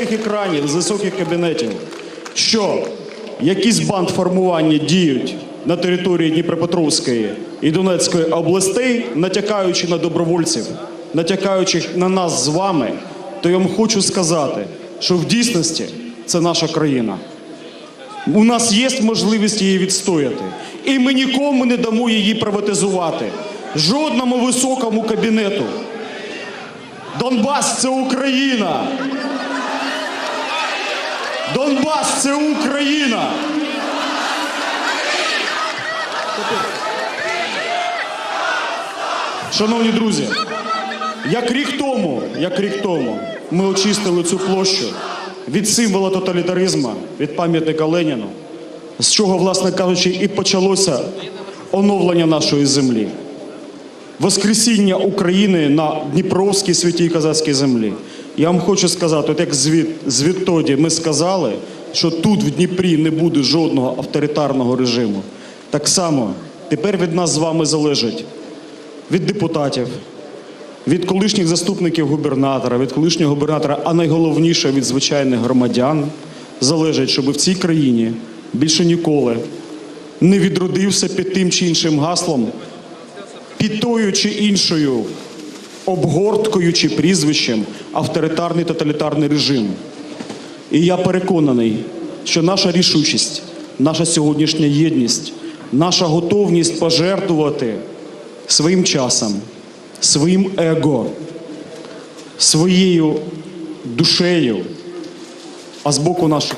високих екранів, з високих кабінетів, що якісь бандформування діють на території Дніпропетровської і Донецької областей, натякаючи на добровольців, натякаючи на нас з вами, то я вам хочу сказати, що в дійсності це наша країна. У нас є можливість її відстояти. І ми нікому не дамо її приватизувати. Жодному високому кабінету. Донбас це Україна. Донбас це Україна. Шановні друзі, як рік тому, як рік тому ми очистили цю площу від символа тоталітаризму, від пам'ятника Леніну, з чого, власне кажучи, і почалося оновлення нашої землі. Воскресіння України на Дніпровській святій козацькій землі. Я вам хочу сказати, от як звід, звідтоді ми сказали, що тут в Дніпрі не буде жодного авторитарного режиму. Так само тепер від нас з вами залежить від депутатів, від колишніх заступників губернатора, від колишнього губернатора, а найголовніше від звичайних громадян залежить, щоб в цій країні більше ніколи не відродився під тим чи іншим гаслом, під тою чи іншою обгорткою чи прізвищем авторитарний тоталітарний режим. І я переконаний, що наша рішучість, наша сьогоднішня єдність, наша готовність пожертвувати своїм часом, своїм его, своєю душею, а з боку наших